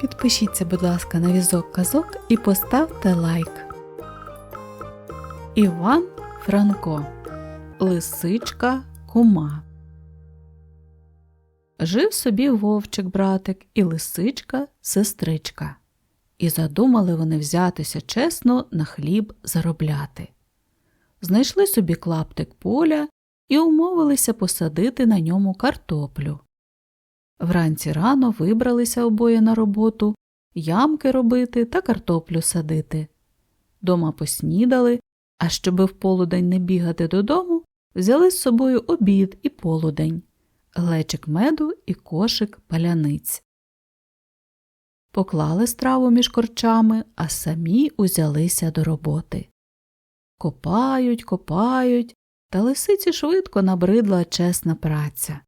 Підпишіться, будь ласка, на візок казок і поставте лайк. Іван Франко Лисичка кума. Жив собі вовчик братик і лисичка сестричка. І задумали вони взятися чесно на хліб заробляти. Знайшли собі клаптик поля і умовилися посадити на ньому картоплю. Вранці рано вибралися обоє на роботу, ямки робити та картоплю садити. Дома поснідали, а щоби в полудень не бігати додому, взяли з собою обід і полудень, глечик меду і кошик паляниць. Поклали страву між корчами, а самі узялися до роботи. Копають, копають, та лисиці швидко набридла чесна праця.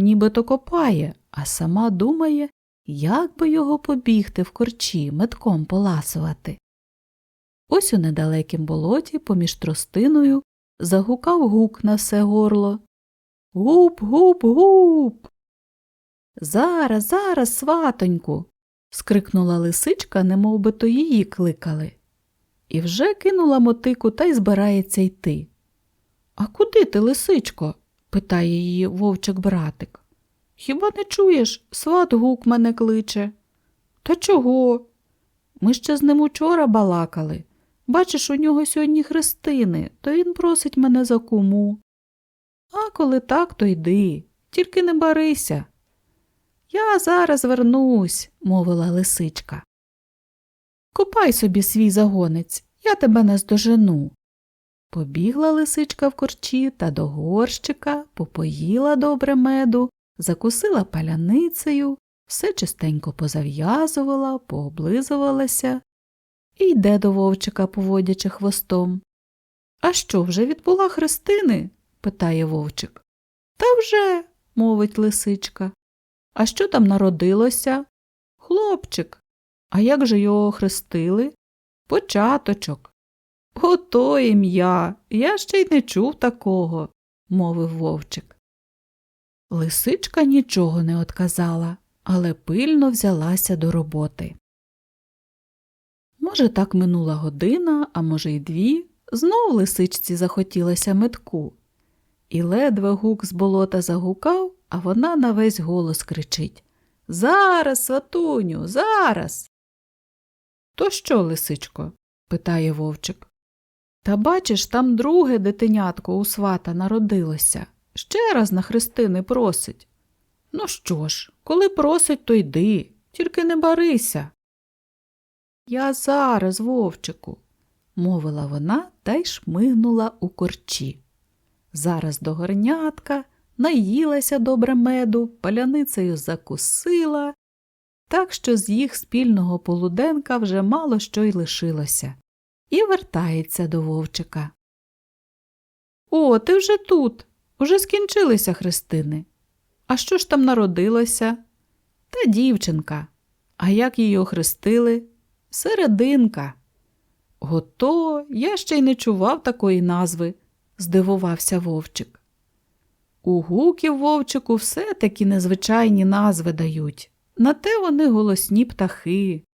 Нібито копає, а сама думає, як би його побігти в корчі метком поласувати. Ось у недалекім болоті поміж тростиною загукав гук на все горло. Гуп, гуп, гуп. Зараз, зараз, сватоньку. скрикнула лисичка, немов би то її кликали. І вже кинула мотику та й збирається йти. А куди ти, лисичко? питає її вовчик братик. Хіба не чуєш, сват гук мене кличе? Та чого? Ми ще з ним учора балакали. Бачиш, у нього сьогодні хрестини, то він просить мене за куму. А коли так, то йди, тільки не барися. Я зараз вернусь, мовила лисичка. Копай собі свій загонець, я тебе наздожену. Побігла лисичка в корчі та до горщика, попоїла добре меду, закусила паляницею, все чистенько позав'язувала, пооблизувалася і йде до вовчика, поводячи хвостом. А що, вже відбула хрестини? питає вовчик. Та вже, мовить лисичка. А що там народилося? Хлопчик. А як же його хрестили? Початочок. Ото ім'я, я ще й не чув такого, мовив вовчик. Лисичка нічого не отказала, але пильно взялася до роботи. Може, так минула година, а може, й дві, знов лисичці захотілося метку. І ледве гук з болота загукав, а вона на весь голос кричить Зараз, сватуню, зараз. То що, лисичко? питає вовчик. Та бачиш, там друге дитинятко у свата народилося. Ще раз на хрестини просить. Ну що ж, коли просить, то йди, тільки не барися. Я зараз, вовчику, мовила вона та й шмигнула у корчі. Зараз до горнятка наїлася добре меду, паляницею закусила, так що з їх спільного полуденка вже мало що й лишилося, і вертається до вовчика. О, ти вже тут. Уже скінчилися хрестини. А що ж там народилося? Та дівчинка. А як її охрестили? Серединка. Гото, я ще й не чував такої назви, здивувався вовчик. У гуків вовчику все такі незвичайні назви дають, на те вони голосні птахи.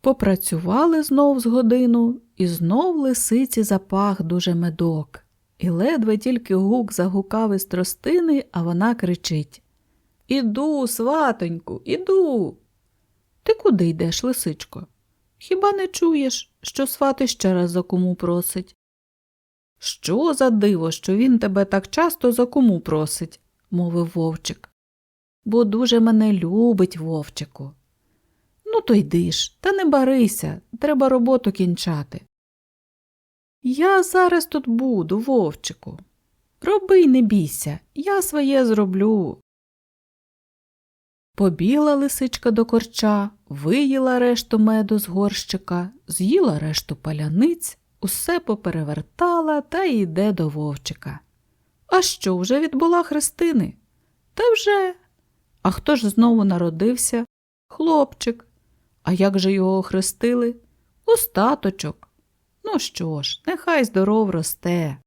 Попрацювали знов з годину, і знов лисиці запах дуже медок. І ледве тільки гук загукав із тростини, а вона кричить Іду, сватоньку, іду. Ти куди йдеш, лисичко? Хіба не чуєш, що свати ще раз за кому просить? Що за диво, що він тебе так часто за кому просить, мовив вовчик. Бо дуже мене любить, вовчику. Ну, то йди ж, та не барися, треба роботу кінчати. Я зараз тут буду, вовчику. Роби й не бійся, я своє зроблю. Побігла лисичка до корча, виїла решту меду з горщика, з'їла решту паляниць, усе поперевертала та йде до вовчика. А що, вже відбула хрестини? Та вже. А хто ж знову народився? Хлопчик. А як же його хрестили? Остаточок. Ну що ж, нехай здоров росте.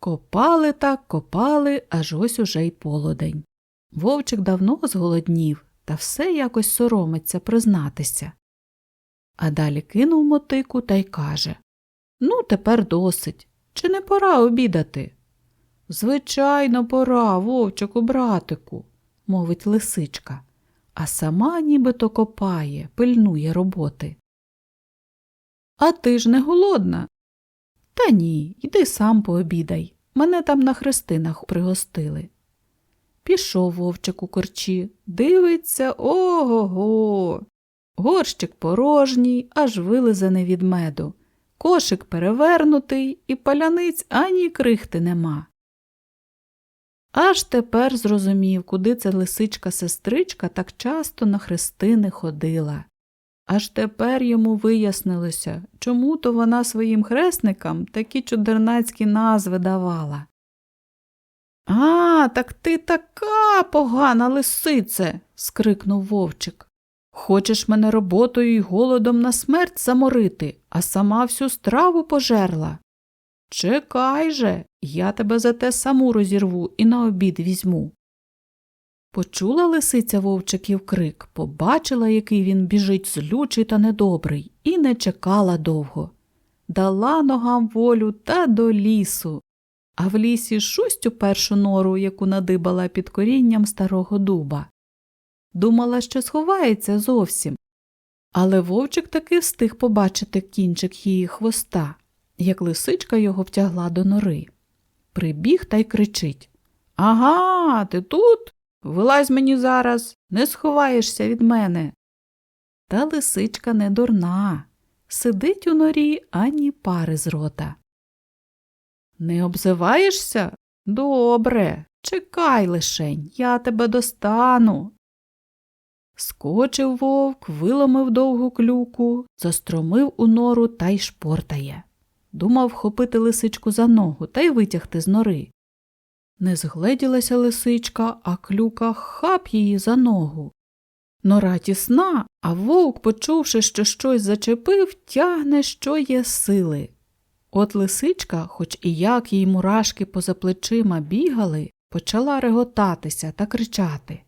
Копали так, копали, аж ось уже й полудень. Вовчик давно зголоднів та все якось соромиться признатися. А далі кинув мотику та й каже Ну, тепер досить. Чи не пора обідати? Звичайно, пора, вовчику, братику, мовить лисичка, а сама нібито копає, пильнує роботи. А ти ж не голодна? Та ні, йди сам пообідай. Мене там на хрестинах пригостили. Пішов вовчик у корчі, дивиться ого го. Горщик порожній, аж вилизаний від меду. Кошик перевернутий, і паляниць ані крихти нема. Аж тепер зрозумів, куди ця лисичка-сестричка так часто на хрестини ходила. Аж тепер йому вияснилося, чому то вона своїм хресникам такі чудернацькі назви давала. А, так ти така погана лисице. скрикнув вовчик. Хочеш мене роботою й голодом на смерть заморити, а сама всю страву пожерла. Чекай же, я тебе за те саму розірву і на обід візьму. Почула лисиця вовчиків крик, побачила, який він біжить злючий та недобрий, і не чекала довго. Дала ногам волю та до лісу, а в лісі шусть у першу нору, яку надибала під корінням старого дуба. Думала, що сховається зовсім. Але вовчик таки встиг побачити кінчик її хвоста, як лисичка його втягла до нори. Прибіг та й кричить Ага, ти тут? Вилазь мені зараз, не сховаєшся від мене. Та лисичка не дурна, сидить у норі ані пари з рота. Не обзиваєшся? Добре, чекай лишень, я тебе достану. Скочив вовк, виломив довгу клюку, застромив у нору та й шпортає. Думав вхопити лисичку за ногу та й витягти з нори. Не згледілася лисичка, а клюка хап її за ногу. Нора тісна, а вовк, почувши, що щось зачепив, тягне, що є сили. От лисичка, хоч і як їй мурашки поза плечима бігали, почала реготатися та кричати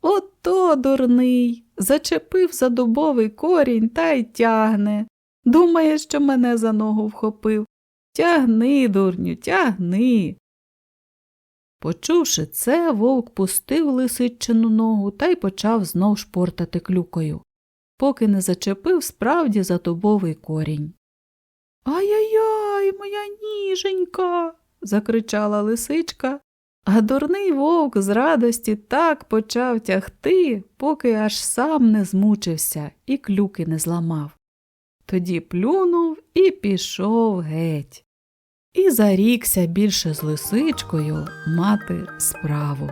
Ото, дурний, зачепив за дубовий корінь та й тягне. Думає, що мене за ногу вхопив. Тягни, дурню, тягни. Почувши це, вовк пустив лисичину ногу та й почав знов шпортати клюкою, поки не зачепив справді за дубовий корінь. Ай-яй-яй, моя ніженька. закричала лисичка, а дурний вовк з радості так почав тягти, поки аж сам не змучився і клюки не зламав. Тоді плюнув і пішов геть. І зарікся більше з лисичкою мати справу.